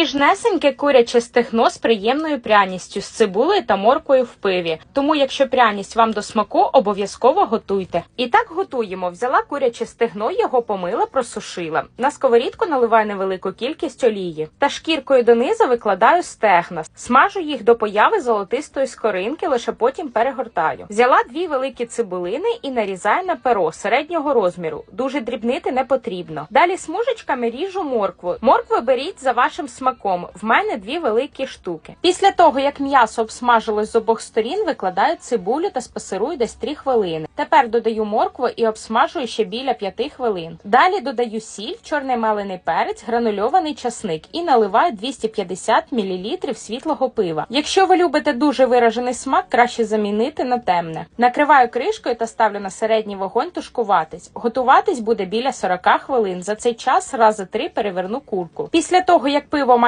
Ніжнесеньке куряче стегно з приємною пряністю, з цибулею та моркою в пиві. Тому, якщо пряність вам до смаку, обов'язково готуйте. І так готуємо. Взяла куряче стегно, його помила, просушила. На сковорідку наливаю невелику кількість олії та шкіркою донизу викладаю стегна. Смажу їх до появи золотистої скоринки, лише потім перегортаю. Взяла дві великі цибулини і нарізаю на перо середнього розміру. Дуже дрібнити не потрібно. Далі смужечками ріжу моркву. Моркву беріть за вашим смаком. В мене дві великі штуки. Після того, як м'ясо обсмажилось з обох сторін, викладаю цибулю та спасирую десь 3 хвилини. Тепер додаю моркву і обсмажую ще біля 5 хвилин. Далі додаю сіль, чорний мелений перець, гранульований часник і наливаю 250 мл світлого пива. Якщо ви любите дуже виражений смак, краще замінити на темне. Накриваю кришкою та ставлю на середній вогонь тушкуватись. Готуватись буде біля 40 хвилин. За цей час рази три переверну курку. Після того, як пиво